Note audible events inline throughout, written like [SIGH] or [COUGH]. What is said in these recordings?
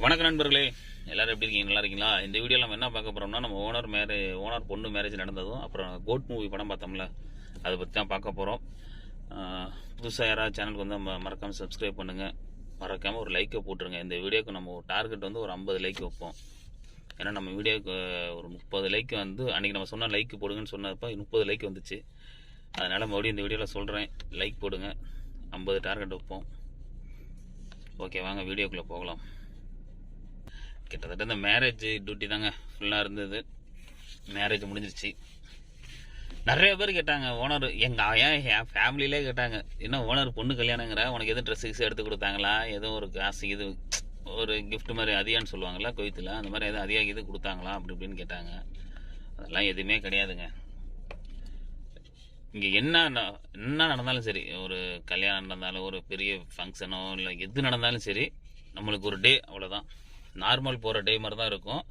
வணக்கம் நண்பர்களே. எல்லாரும் எப்படி இருக்கீங்க? நல்லா இருக்கீங்களா? இந்த வீடியோவில் நம்ம என்ன பார்க்க போகிறோம்னா நம்ம ஓனர் மேரே ஓனர் பொண்ணு மேரேஜ் நடந்ததும் அப்புறம் கோட் மூவி படம் பார்த்தோம்ல அதை பற்றி தான் பார்க்க போகிறோம் புதுசாக யாராவது சேனலுக்கு வந்து நம்ம மறக்காமல் சப்ஸ்கிரைப் பண்ணுங்கள் மறக்காமல் ஒரு லைக்கை போட்டுருங்க. இந்த வீடியோக்கு நம்ம டார்கெட் வந்து ஒரு ஐம்பது லைக் வைப்போம். ஏன்னா நம்ம வீடியோக்கு ஒரு முப்பது லைக் வந்து அன்றைக்கி நம்ம சொன்ன லைக் போடுங்கன்னு சொன்னப்போ முப்பது லைக் வந்துச்சு. அதனால் மறுபடியும் இந்த வீடியோவில் சொல்கிறேன் லைக் போடுங்க. ஐம்பது டார்கெட் வைப்போம். ஓகே வாங்க வீடியோக்குள்ளே போகலாம். கிட்டத்தட்ட இந்த மேரேஜ் டியூட்டி தாங்க. ஃபுல்லாக இருந்தது. மேரேஜ் முடிஞ்சிருச்சு. நிறைய பேர் கேட்டாங்க ஓனர் எங்கள் ஏன் என் ஃபேமிலியிலே கேட்டாங்க என்ன ஓனர் பொண்ணு கல்யாணங்கிற? உனக்கு எதுவும் ட்ரெஸ் கிஸ் எடுத்து கொடுத்தாங்களா? ஏதோ ஒரு காசு இது ஒரு கிஃப்ட் மாதிரி அதிகான்னு சொல்லுவாங்களா கொய்த்தில்? அந்த மாதிரி எதுவும் அதிகம் இது கொடுத்தாங்களா? அப்படி இப்படின்னு கேட்டாங்க. அதெல்லாம் எதுவுமே கிடையாதுங்க. இங்கே என்ன என்ன நடந்தாலும் சரி ஒரு கல்யாணம் நடந்தாலும் ஒரு பெரிய ஃபங்க்ஷனோ இல்லை எது நடந்தாலும் சரி நம்மளுக்கு ஒரு டே அவ்வளோதான் நார்மல் போகிற டே மாதிரி தான் இருக்கும்.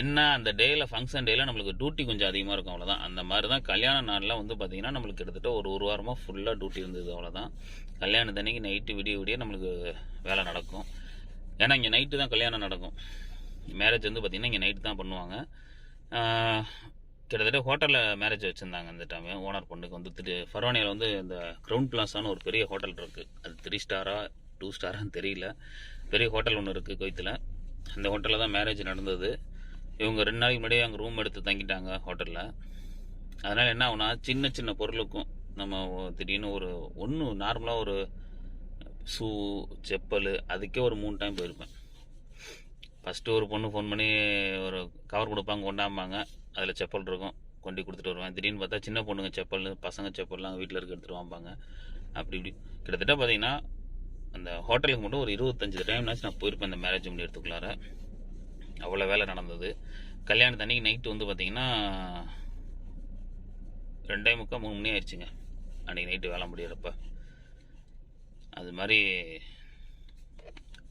என்ன அந்த டேயில் ஃபங்க்ஷன் டேயில் நம்மளுக்கு டியூட்டி கொஞ்சம் அதிகமாக இருக்கும் அவ்வளோதான் அந்த மாதிரி தான் கல்யாண நாளில் வந்து பார்த்திங்கன்னா நம்மளுக்கு கிட்டத்தட்ட ஒரு ஒரு வாரமாக ஃபுல்லாக டியூட்டி இருந்தது அவ்வளோதான் கல்யாணத்தன்னைக்கு நைட்டு விடிய விடிய நம்மளுக்கு வேலை நடக்கும். ஏன்னா இங்கே நைட்டு தான் கல்யாணம் நடக்கும். மேரேஜ் வந்து பார்த்திங்கன்னா இங்கே நைட்டு தான் பண்ணுவாங்க. கிட்டத்தட்ட ஹோட்டலில் மேரேஜ் வச்சுருந்தாங்க அந்த டைம் ஓனர் பொண்ணுக்கு வந்து திரு ஃபர்வானியில் வந்து இந்த க்ரௌண்ட் பிளாஸான ஒரு பெரிய ஹோட்டல் இருக்குது அது த்ரீ ஸ்டாரா டூ ஸ்டாரான்னு தெரியல. பெரிய ஹோட்டல் ஒன்று இருக்குது கோயத்தில். அந்த ஹோட்டலில் தான் மேரேஜ் நடந்தது. இவங்க ரெண்டு நாளைக்கு முன்னாடியே அங்கே ரூம் எடுத்து தங்கிட்டாங்க ஹோட்டலில் அதனால் என்ன ஆகுனா சின்ன சின்ன பொருளுக்கும் நம்ம திடீர்னு ஒரு ஒன்று நார்மலாக ஒரு ஷூ செப்பல் அதுக்கே ஒரு மூணு டைம் போயிருப்பேன். ஃபஸ்ட்டு ஒரு பொண்ணு ஃபோன் பண்ணி ஒரு கவர் கொடுப்பாங்க கொண்டாம்பாங்க. அதில் செப்பல் இருக்கும் கொண்டு கொடுத்துட்டு வருவேன். திடீர்னு பார்த்தா சின்ன பொண்ணுங்க செப்பல் பசங்க செப்பல்லாம் வீட்டில் இருக்க எடுத்துகிட்டு வாம்பாங்க. அப்படி இப்படி. கிட்டத்தட்ட பார்த்தீங்கன்னா அந்த ஹோட்டலுக்கு மட்டும் ஒரு இருபத்தஞ்சு டைம்னாச்சும் நான் போயிருப்பேன் இந்த மேரேஜ் முடி எடுத்துக்குள்ளார. அவ்வளோ வேலை நடந்தது. கல்யாணத்து அன்னைக்கு நைட்டு வந்து பார்த்தீங்கன்னா ரெண்டே முக்கால் மூணு மணி ஆயிடுச்சுங்க. அன்றைக்கி நைட்டு வேலை முடியிறப்ப. அது மாதிரி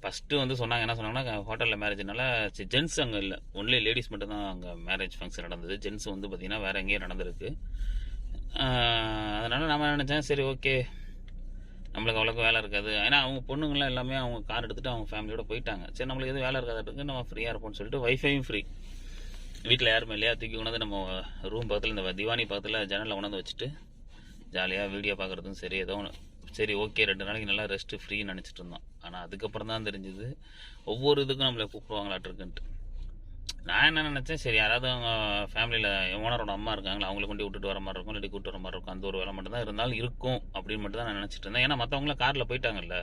ஃபஸ்ட்டு வந்து சொன்னாங்க என்ன சொன்னாங்கன்னா ஹோட்டலில் மேரேஜ்னால ஜென்ஸ் அங்கே இல்லை. ஒன்லி லேடிஸ் மட்டும்தான் அங்கே மேரேஜ் ஃபங்க்ஷன் நடந்தது. ஜென்ஸ் வந்து பார்த்திங்கன்னா வேறு எங்கேயும் நடந்திருக்கு. அதனால் நம்ம நினச்சேன் சரி ஓகே நம்மளுக்கு அவ்வளோக்கு வேலை இருக்காது. ஏன்னா அவங்க பொண்ணுங்களாம் எல்லாமே அவங்க கார் எடுத்துகிட்டு அவங்க ஃபேமிலியோட போயிட்டாங்க. சரி நம்மளுக்கு எதுவும் வேலை இருக்காதுக்கு நம்ம ஃப்ரீயாக இருப்போம்னு சொல்லிட்டு வைஃபையும் ஃப்ரீ வீட்டில் யாருமே இல்லையா? தூக்கி கொண்டாந்து நம்ம ரூம் பக்கத்தில் இந்த திவானி பக்கத்தில் ஜன்னலில் கொண்டாந்து வச்சுட்டு ஜாலியாக வீடியோ பார்க்குறதும் சரி ஏதோ ஒன்று சரி ஓகே ரெண்டு நாளைக்கு நல்லா ரெஸ்ட்டு ஃப்ரீன்னு நினச்சிட்டு இருந்தோம். ஆனால் அதுக்கப்புறம் தான் தெரிஞ்சுது ஒவ்வொரு இதுக்கும் நம்மளை கூப்பிடுவாங்களாட்டிருக்குன்ட்டு நான் என்ன நினச்சேன் சரி யாராவது அவங்க ஃபேமிலியில் ஓனரோட அம்மா இருக்காங்களா அவங்கள கொண்டு விட்டுட்டு வர மாதிரி இருக்கும் இல்லாட்டி கூட்டு வர மாதிரி இருக்கும் அந்த ஒரு வேலை மட்டும் தான் இருந்தாலும் இருக்கும் அப்படின்னு மட்டும் தான் நான் நினச்சிட்டு இருந்தேன். ஏன்னா மற்றவங்களாம் காரில் போயிட்டாங்கல்ல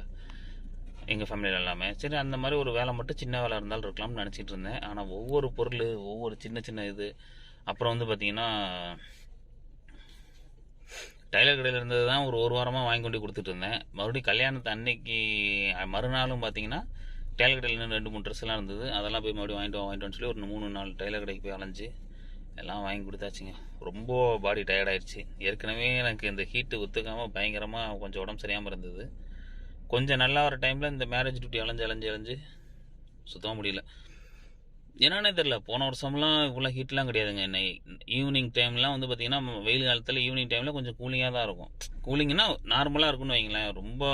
எங்கள் ஃபேமிலியில் எல்லாமே. சரி அந்த மாதிரி ஒரு வேலை மட்டும் சின்ன வேலை இருந்தாலும் இருக்கலாம்னு நினச்சிட்டு இருந்தேன். ஆனால் ஒவ்வொரு பொருள் ஒவ்வொரு சின்ன சின்ன இது அப்புறம் வந்து பார்த்திங்கன்னா டைலர் கடையில் இருந்தது தான் ஒரு ஒரு வாரமாக வாங்கி கொண்டு கொடுத்துட்டு இருந்தேன். மறுபடியும் கல்யாணத்து அன்னைக்கு மறுநாளும் பார்த்தீங்கன்னா டைலர் கடையில் இன்னும் ரெண்டு மூணு ட்ரெஸ்லாம் இருந்தது. அதெல்லாம் போய் மறுபடியும் வாங்கிட்டு வா, வாங்கிட்டு சொல்லி ஒரு மூணு நாலு டெய்லர் கடைக்கு போய் அலைஞ்சு எல்லாம் வாங்கி கொடுத்தாச்சுங்க. ரொம்ப பாடி டயர்டாயிடுச்சு ஏற்கனவே எனக்கு இந்த ஹீட்டு ஒத்துக்காமல் பயங்கரமாக கொஞ்சம் உடம்பு சரியாமல் இருந்தது. கொஞ்சம் நல்லா வர டைமில் இந்த மேரேஜ் டியூட்டி அலைஞ்சு அலைஞ்சு அலைஞ்சு சுத்தமாக முடியல. என்னன்னே தெரில போன வருஷம்லாம் இவ்வளோ ஹீட்லாம் கிடையாதுங்க. என்னை ஈவினிங் டைம்லாம் வந்து பார்த்திங்கன்னா வெயில் காலத்தில் ஈவினிங் டைமில் கொஞ்சம் கூலிங்காக தான் இருக்கும். கூலிங்னா நார்மலாக இருக்கும்னு வைங்களேன். ரொம்ப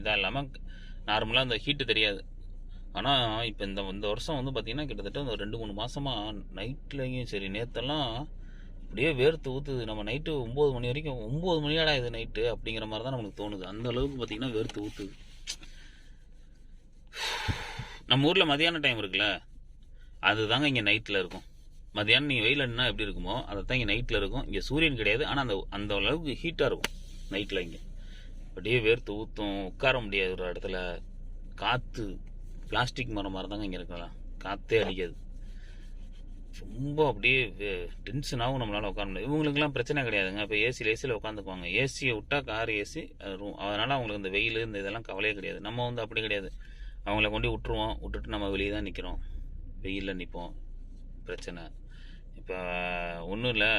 இதாக இல்லாமல் நார்மலாக அந்த ஹீட்டு தெரியாது. ஆனால் இப்போ இந்த இந்த வருஷம் வந்து பார்த்திங்கன்னா கிட்டத்தட்ட ரெண்டு மூணு மாதமாக நைட்லேயும் சரி நேற்றெல்லாம் அப்படியே வேர்த்து ஊற்றுது நம்ம நைட்டு ஒம்பது மணி வரைக்கும் ஒம்பது மணியாடா இது நைட்டு அப்படிங்கிற மாதிரி தான் நமக்கு தோணுது. அந்த அளவுக்கு பார்த்திங்கன்னா வேர்த்து ஊற்றுது நம்ம ஊரில் மதியான டைம் இருக்குல்ல அதுதாங்க இங்கே நைட்டில் இருக்கும். மதியானம் நீங்கள் வெயில் அடினா எப்படி இருக்குமோ அதை தான் இங்கே நைட்டில் இருக்கும். இங்கே சூரியன் கிடையாது. ஆனால் அந்த அந்த அளவுக்கு ஹீட்டாக இருக்கும் நைட்டில் இங்கே. அப்படியே வேர்த்து ஊற்றும் உட்கார முடியாது ஒரு இடத்துல. காற்று பிளாஸ்டிக் மரம் மாதிரி தாங்க இங்கே இருக்கலாம் காற்றே அடிக்காது. ரொம்ப அப்படியே டென்ஷனாகவும் நம்மளால் உட்கார முடியாது. இவங்களுக்குலாம் பிரச்சனை கிடையாதுங்க. இப்போ ஏசியில் ஏசியில் உட்காந்துக்குவாங்க. ஏசியை விட்டா கார் ஏசி ரூம் அதனால் அவங்களுக்கு இந்த வெயில் இந்த இதெல்லாம் கவலையே கிடையாது. நம்ம வந்து அப்படி கிடையாது. அவங்கள கொண்டு விட்டுருவோம். விட்டுட்டு நம்ம வெளியே தான் நிற்கிறோம் வெயிலில் நிற்போம் பிரச்சனை. இப்போ ஒன்றும் இல்லை.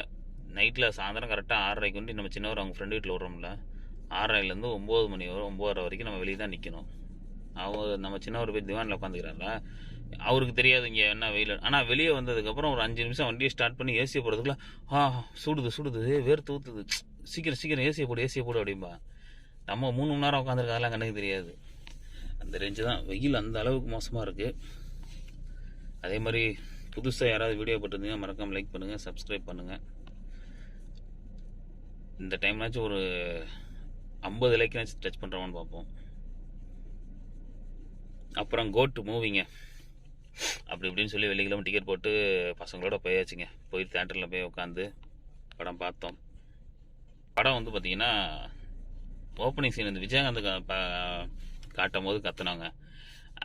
நைட்டில் சாயந்தரம் கரெக்டாக ஆறரைக்கு வந்து நம்ம சின்னவர் அவங்க ஃப்ரெண்டு வீட்டில் விட்றோம்ல. ஆறரைலேருந்து ஒம்பது மணி வரை ஒம்போதரை வரைக்கும் நம்ம வெளியே தான் நிற்கணும் அவங்க நம்ம சின்னவர் போய் திவானில் உட்காந்துக்கிறாங்களா அவருக்கு தெரியாது இங்கே என்ன வெயில். ஆனால் வெளியே வந்ததுக்கப்புறம் ஒரு அஞ்சு நிமிஷம் வண்டியை ஸ்டார்ட் பண்ணி ஏசியை போடுறதுக்குள்ள ஆ சுடுது சுடுது வேர்த்து ஊற்றுது சீக்கிரம் சீக்கிரம் ஏசியை போடு ஏசியை போடு அப்படிம்பா. நம்ம மூணு மணி நேரம் உட்காந்துருக்க அதெல்லாம் கண்ணுக்கு தெரியாது. அந்த ரேஞ்சு தான். வெயில் அந்த அளவுக்கு மோசமாக இருக்குது அதே மாதிரி புதுசாக யாராவது வீடியோ போட்டிருந்தீங்க மறக்காம லைக் பண்ணுங்கள் சப்ஸ்கிரைப் பண்ணுங்கள் இந்த டைம்னாச்சும் ஒரு ஐம்பது லைக்னாச்சும் டச் பண்ணுறோமான்னு பார்ப்போம். அப்புறம் கோட்டு மூவிங்க அப்படி இப்படின்னு சொல்லி வெள்ளிக்கிழமை டிக்கெட் போட்டு பசங்களோட போயாச்சுங்க. போய் தேட்டரில் போய் உட்காந்து படம் பார்த்தோம். படம் வந்து பார்த்தீங்கன்னா ஓப்பனிங் சீன் வந்து விஜயகாந்த் காட்டும் போது கத்துனாங்க.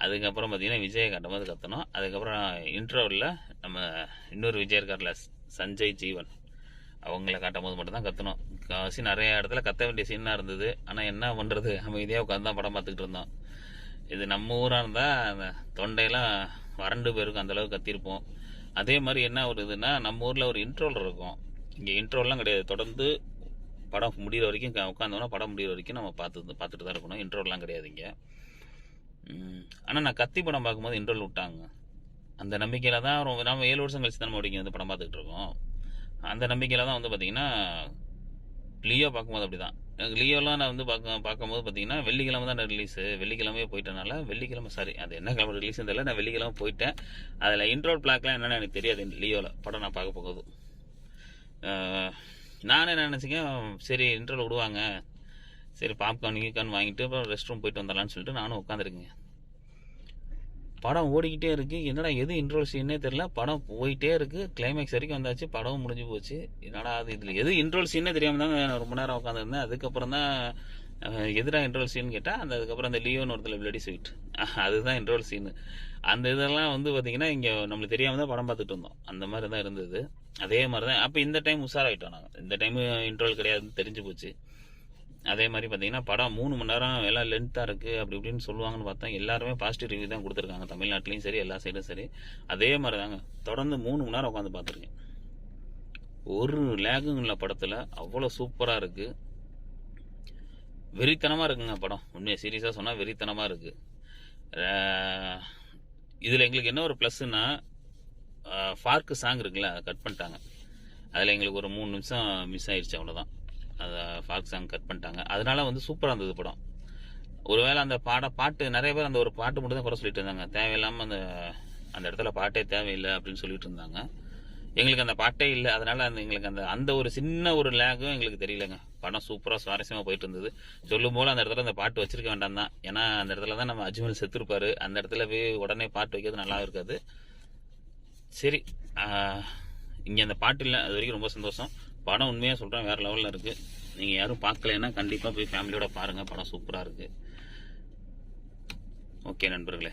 அதுக்கப்புறம் பார்த்தீங்கன்னா விஜய் காட்டும் போது கத்தணும் அதுக்கப்புறம் இன்டர்வலில் நம்ம இன்னொரு விஜய் இருக்கார்ல சஞ்சய் ஜீவன். அவங்கள காட்டும் போது மட்டும் தான் கத்தணும் காசி நிறைய இடத்துல கத்த வேண்டிய சீனாக இருந்தது. ஆனால் என்ன பண்ணுறது அமைதியாக உட்காந்து தான் படம் பார்த்துக்கிட்டு இருந்தோம். இது நம்ம ஊராக இருந்தால் அந்த தொண்டையெல்லாம் வறண்டு போயிருக்கும் அந்தளவுக்கு கத்திருப்போம் அதே மாதிரி என்ன ஒரு இதுன்னா நம்ம ஊரில் ஒரு இன்ட்ரோல் இருக்கும். இங்கே இன்ட்ரோல்லாம் கிடையாது. தொடர்ந்து படம் முடிகிற வரைக்கும் உட்காந்தோன்னா படம் முடிகிற வரைக்கும் நம்ம பார்த்து பார்த்துட்டு தான் இருக்கணும். இன்ட்ரோல்லாம் கிடையாது இங்கே. ஆனால் நான் கத்தி படம் பார்க்கும்போது இன்ட்ரோல் விட்டாங்க. அந்த நம்பிக்கையில் தான் ரொம்ப நம்ம ஏழு வருஷம் கழிச்சு தான் நம்ம முடிக்கும் வந்து படம் பார்த்துக்கிட்டு இருக்கோம். அந்த நம்பிக்கையில் தான் வந்து பார்த்தீங்கன்னா லியோ பார்க்கும்போது அப்படி தான் எனக்கு லியோலாம் நான் வந்து பார்க்க பார்க்கும்போது பார்த்தீங்கன்னா வெள்ளிக்கிழமை தான் ரிலீஸு வெள்ளிக்கிழமையே போயிட்டனால வெள்ளிக்கிழமை சாரி அது என்ன கிழமை ரிலீஸ் தெரியல நான் வெள்ளிக்கிழமை போயிட்டேன். அதில் இன்ட்ரோல் பிளாக்லாம் என்னென்னு எனக்கு தெரியாது லியோவில் படம் நான் பார்க்க போகுது நானே என்ன நினச்சிக்கேன் சரி இன்ட்ரோல் விடுவாங்க. சரி பாப்கார்ன் கீக்கார்ன் வாங்கிட்டு அப்புறம் ரெஸ்ட் ரூம் போயிட்டு வந்துடலான்னு சொல்லிட்டு நானும் உட்காந்துருக்கேங்க படம் ஓடிக்கிட்டே இருக்குது என்னடா எது இன்ட்ரோல் சீனே தெரியல. படம் போயிட்டே இருக்குது கிளைமேக்ஸ் வரைக்கும் வந்தாச்சு. படமும் முடிஞ்சு போச்சு. என்னடா அது இதில் எது இன்ட்ரோல் சீனே தெரியாமல் தான் நான் ரொம்ப நேரம் உட்காந்துருந்தேன் அதுக்கப்புறம் தான் எதிராக இன்ட்ரோல் சீன் கேட்டால் அந்த அதுக்கப்புறம் அந்த லியோன்னு ஒருத்தர் பிளடி ஸ்வீட் [LAUGHS] அதுதான் இன்ட்ரோல் சீனு அந்த இதெல்லாம் வந்து பார்த்திங்கன்னா இங்கே நம்மளுக்கு தெரியாமல் தான் படம் பார்த்துட்டு இருந்தோம். அந்த மாதிரி தான் இருந்தது. அதே மாதிரி தான் அப்போ இந்த டைம் உஷாராயிட்டோம் நாங்கள் இந்த டைம் இன்ட்ரோல் கிடையாதுன்னு தெரிஞ்சு போச்சு. அதே மாதிரி பார்த்தீங்கன்னா படம் மூணு மணி நேரம் எல்லாம் லென்த்தாக இருக்குது அப்படி இப்படின்னு சொல்லுவாங்கன்னு பார்த்தா எல்லாருமே பாசிட்டிவ் ரிவ்யூ தான் கொடுத்துருக்காங்க. தமிழ்நாட்டிலையும் சரி எல்லா சைடும் சரி. அதே மாதிரி தாங்க தொடர்ந்து மூணு மணி நேரம் உட்காந்து பார்த்துருக்கேன். ஒரு லேகும் இல்லை படத்தில். அவ்வளோ சூப்பராக இருக்குது வெறித்தனமாக இருக்குங்க படம். உண்மையை சீரியஸாக சொன்னால் வெறித்தனமாக இருக்குது இதில் எங்களுக்கு என்ன ஒரு ப்ளஸ்ஸுன்னா ஃபார்க்கு சாங் இருக்குல்ல அதை கட் பண்ணிட்டாங்க. அதில் எங்களுக்கு ஒரு மூணு நிமிஷம் மிஸ் ஆயிடுச்சு அவ்வளோதான் அதை ஃபாக் சாங் கட் பண்ணிட்டாங்க. அதனால வந்து சூப்பராக இருந்தது படம். ஒருவேளை அந்த பாட பாட்டு நிறைய பேர் அந்த ஒரு பாட்டு மட்டும் தான் குறை சொல்லிட்டு இருந்தாங்க. தேவையில்லாமல் அந்த அந்த இடத்துல பாட்டே தேவையில்லை அப்படின்னு சொல்லிட்டு இருந்தாங்க. எங்களுக்கு அந்த பாட்டே இல்லை. அதனால அந்த எங்களுக்கு அந்த அந்த ஒரு சின்ன ஒரு லேகும் எங்களுக்கு தெரியலங்க. படம் சூப்பராக சுவாரஸ்யமாக போயிட்டு இருந்தது. சொல்லும் போது அந்த இடத்துல அந்த பாட்டு வச்சிருக்க வேண்டாம் தான். ஏன்னா அந்த இடத்துல தான் நம்ம அஜ்மல் செத்துருப்பாரு. அந்த இடத்துல போய் உடனே பாட்டு வைக்கிறது நல்லா இருக்காது. சரி இங்கே அந்த பாட்டு இல்லை. அது வரைக்கும் ரொம்ப சந்தோஷம். படம் உண்மையாக சொல்கிறேன் வேறு லெவலில் இருக்குது நீங்கள் யாரும் பார்க்கலைன்னா கண்டிப்பாக போய் ஃபேமிலியோட பாருங்கள் படம் சூப்பராக இருக்குது ஓகே நண்பர்களே.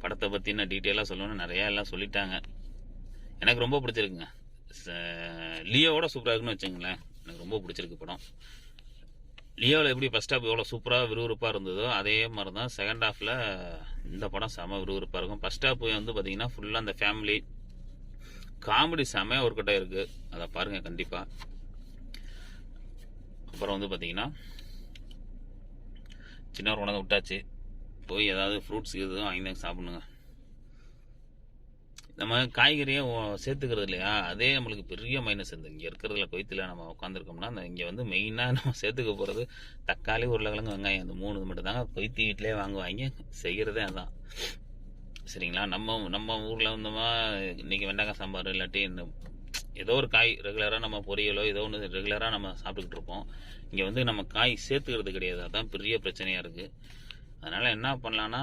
படத்தை பற்றி டீட்டெயிலாக சொல்லணும்னு நிறையா எல்லாம் சொல்லிட்டாங்க. எனக்கு ரொம்ப பிடிச்சிருக்குங்க. ச- லியோவோட சூப்பராக இருக்குன்னு வச்சுங்களேன். எனக்கு ரொம்ப பிடிச்சிருக்கு படம். லியோவில் எப்படி ஃபஸ்ட் ஹாஃப் எவ்வளோ சூப்பராக விறுவிறுப்பாக இருந்ததோ அதே மாதிரி தான் செகண்ட் ஹாஃபில் இந்த படம் செம விறுவிறுப்பாக இருக்கும். ஃபஸ்ட் ஹாஃப் வந்து பார்த்திங்கன்னா ஃபுல்லாக அந்த ஃபேமிலி காமெடி செமையாக ஒரு அவுட் இருக்குது அதை பாருங்கள் கண்டிப்பாக அப்புறம் வந்து பார்த்தீங்கன்னா சின்ன கொண்டாந்து உணவு விட்டாச்சு. போய் ஏதாவது ஃப்ரூட்ஸ் எதுவும் வாங்கி சாப்பிடுங்க நம்ம காய்கறியை சேர்த்துக்கிறது இல்லையா? அதே நம்மளுக்கு பெரிய மைனஸ் இந்த இங்கே இருக்கிறதுல கொய்த்தில் நம்ம உட்காந்துருக்கோம்னா அந்த இங்கே வந்து மெயினாக நம்ம சேர்த்துக்க போகிறது தக்காளி உருளைக்கிழங்கு வெங்காயம். அந்த மூணு மட்டும் தாங்க கொய்த்தி வீட்டிலே வாங்குவாங்க. செய்கிறதே அதான். சரிங்களா? நம்ம நம்ம ஊரில் வந்தோமா இன்றைக்கி வெண்டைக்காய் சாம்பார் இல்லாட்டி இந்த ஏதோ ஒரு காய் ரெகுலராக நம்ம பொரியலோ ஏதோ ஒன்று ரெகுலராக நம்ம சாப்பிட்டுக்கிட்டு இருப்போம். இங்கே வந்து நம்ம காய் சேர்த்துக்கிறது கிடையாது. அதுதான் பெரிய பிரச்சனையாக இருக்குது அதனால் என்ன பண்ணலான்னா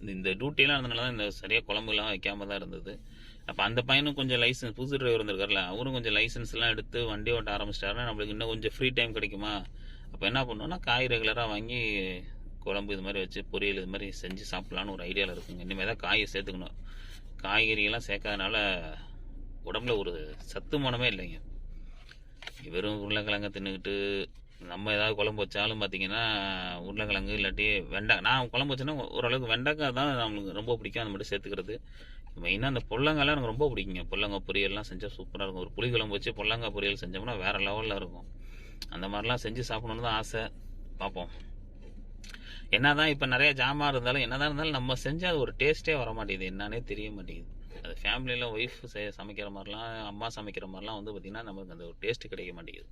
இந்த- இந்த டியூட்டியெல்லாம் இருந்தனால தான் இந்த சரியாக குழம்புலாம் வைக்காம தான் இருந்தது. அப்போ அந்த பையனும் கொஞ்சம் லைசன்ஸ் புது டிரைவர் இருந்திருக்காருல அவரும் கொஞ்சம் லைசன்ஸ்லாம் எடுத்து வண்டி ஓட்ட ஆரம்பிச்சிட்டாருன்னா நம்மளுக்கு இன்னும் கொஞ்சம் ஃப்ரீ டைம் கிடைக்குமா? அப்போ என்ன பண்ணுவோம்னா காய் ரெகுலராக வாங்கி குழம்பு இது மாதிரி வச்சு பொரியல் இது மாதிரி செஞ்சு சாப்பிட்லான்னு ஒரு ஐடியாவில் இருக்குங்க. இனிமேல் தான் காயை சேர்த்துக்கணும். காய்கறியெல்லாம் சேர்க்காதனால உடம்புல ஒரு சத்து மனமே இல்லைங்க. வெறும் உருளைக்கிழங்க தின்னுக்கிட்டு நம்ம ஏதாவது குழம்பு வச்சாலும் பார்த்தீங்கன்னா உருளைக்கிழங்கு இல்லாட்டி வெண்டை நான் குழம்பு வச்சேன்னா ஓரளவுக்கு வெண்டைக்காய் தான் நம்மளுக்கு ரொம்ப பிடிக்கும். அந்த மட்டும் சேர்த்துக்கிறது. மெயினாக அந்த பொல்லங்காய்லாம் எனக்கு ரொம்ப பிடிக்குங்க. பொல்லங்காய் பொரியல்லாம் செஞ்சால் சூப்பராக இருக்கும். ஒரு புளி குழம்பு வச்சு பொல்லங்காய் பொரியல் செஞ்சோம்னா வேறு லெவலில் இருக்கும். அந்த மாதிரிலாம் செஞ்சு சாப்பிடணுன்னு தான் ஆசை. பார்ப்போம். என்னதான் இப்போ நிறைய ஜாமான் இருந்தாலும் என்னதான் இருந்தாலும் நம்ம செஞ்சால் அது ஒரு டேஸ்ட்டே வர மாட்டேங்குது என்னன்னே தெரிய மாட்டேங்குது. அது ஃபேமிலியில் ஒய்ஃப் சமைக்கிற மாதிரிலாம் அம்மா சமைக்கிற மாதிரிலாம் வந்து பார்த்திங்கன்னா நமக்கு அந்த ஒரு டேஸ்ட்டு கிடைக்க மாட்டேங்குது.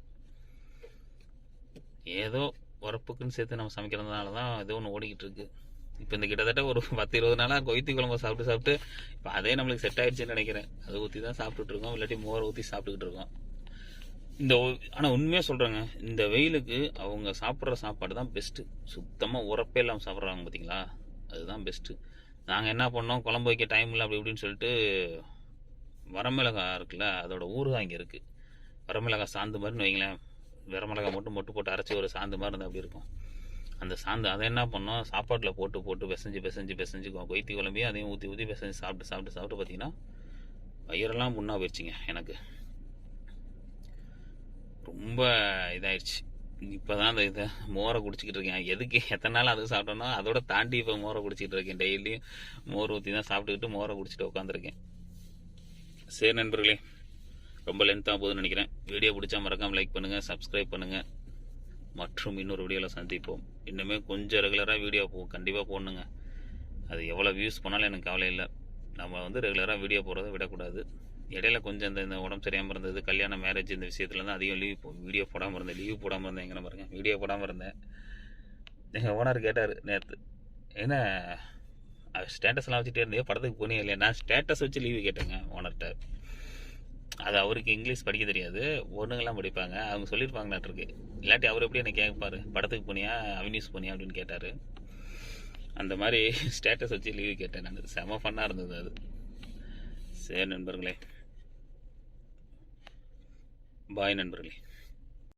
ஏதோ உரப்புக்குன்னு சேர்த்து நம்ம சமைக்கிறதுனால தான் ஏதோ ஒன்று ஓடிக்கிட்டு இருக்கு இப்போ இந்த கிட்டத்தட்ட ஒரு பத்து இருபது நாளாக கொய்த்தி குழம்பு சாப்பிட்டு சாப்பிட்டு இப்போ அதே நம்மளுக்கு செட் ஆகிடுச்சுன்னு நினைக்கிறேன். அதை ஊற்றி தான் சாப்பிட்டுட்டு இருக்கோம். இல்லாட்டி மோர் ஊற்றி சாப்பிட்டுக்கிட்டு இருக்கோம். இந்த ஆனால் உண்மையாக சொல்கிறேங்க இந்த வெயிலுக்கு அவங்க சாப்பிட்ற சாப்பாடு தான் பெஸ்ட்டு சுத்தமாக உரப்பே இல்லாமல் சாப்பிட்றாங்க பார்த்தீங்களா அதுதான் பெஸ்ட்டு நாங்கள் என்ன பண்ணோம் குழம்பு வைக்க டைம் இல்லை அப்படி இப்படின்னு சொல்லிட்டு வரமிளகாய் இருக்குல்ல அதோட ஊறுகாய் இங்கே இருக்குது வரமிளகாய் சாந்து மாதிரின்னு வைங்களேன் வரமிளகாய் மட்டும் மொட்டு போட்டு அரைச்சி ஒரு சாந்து மாதிரி இருந்தால் அப்படி இருக்கும். அந்த சாந்து அதை என்ன பண்ணோம் சாப்பாட்டில் போட்டு போட்டு பிசைஞ்சு பிசைஞ்சு பிசைஞ்சு கொய்த்தி குழம்பையும் அதையும் ஊற்றி ஊற்றி பிசைஞ்சு சாப்பிட்டு சாப்பிட்டு சாப்பிட்டு பார்த்தீங்கன்னா வயிறெல்லாம் முன்னாக போயிடுச்சுங்க எனக்கு. ரொம்ப இதாயிடுச்சு இப்போ தான் அந்த இதை மோரை குடிச்சிக்கிட்டு இருக்கேன். எதுக்கு எத்தனை நாள் அது சாப்பிட்டோன்னா அதோட தாண்டி இப்போ மோரை குடிச்சிக்கிட்டு இருக்கேன். டெய்லியும் மோர் ஊற்றி தான் சாப்பிட்டுக்கிட்டு மோரை குடிச்சிட்டு உட்காந்துருக்கேன் சரி நண்பர்களே ரொம்ப லென்த்தாக போகுதுன்னு நினைக்கிறேன். வீடியோ பிடிச்சா மறக்காம லைக் பண்ணுங்கள் சப்ஸ்கிரைப் பண்ணுங்கள் மற்றும் இன்னொரு வீடியோவில் சந்திப்போம். இன்னுமே கொஞ்சம் ரெகுலராக வீடியோ போ கண்டிப்பாக போடணுங்க. அது எவ்வளோ வியூஸ் பண்ணாலும் எனக்கு கவலை இல்லை. நம்ம வந்து ரெகுலராக வீடியோ போடுறத விடக்கூடாது. இடையில கொஞ்சம் இந்த இந்த உடம்பு சரியாமல் இருந்தது கல்யாணம் மேரேஜ் இந்த விஷயத்துல தான் அதிகம் லீவ் வீடியோ போடாமல் இருந்தேன் லீவ் போடாமல் இருந்தேன் எங்கே பாருங்க. வீடியோ போடாமல் இருந்தேன். எங்கள் ஓனர் கேட்டார் நேற்று என்ன ஸ்டேட்டஸ்லாம் வச்சுட்டே இருந்தே படத்துக்கு போனே இல்லையா? நான் ஸ்டேட்டஸ் வச்சு லீவு கேட்டேங்க ஓனர்கிட்ட அது அவருக்கு இங்கிலீஷ் படிக்க தெரியாது ஒன்றுங்கெல்லாம் படிப்பாங்க அவங்க சொல்லியிருப்பாங்களாட்டிருக்கு இல்லாட்டி அவர் எப்படி என்ன கேட்பாரு? படத்துக்கு போனியா? அவனியூஸ் போனியா? அப்படின்னு கேட்டார். அந்த மாதிரி [LAUGHS] ஸ்டேட்டஸ் வச்சு லீவு கேட்டேன் நான். செம ஃபன்னாக இருந்தது அது. சரி நண்பர்களே பாய் நண்பர்களே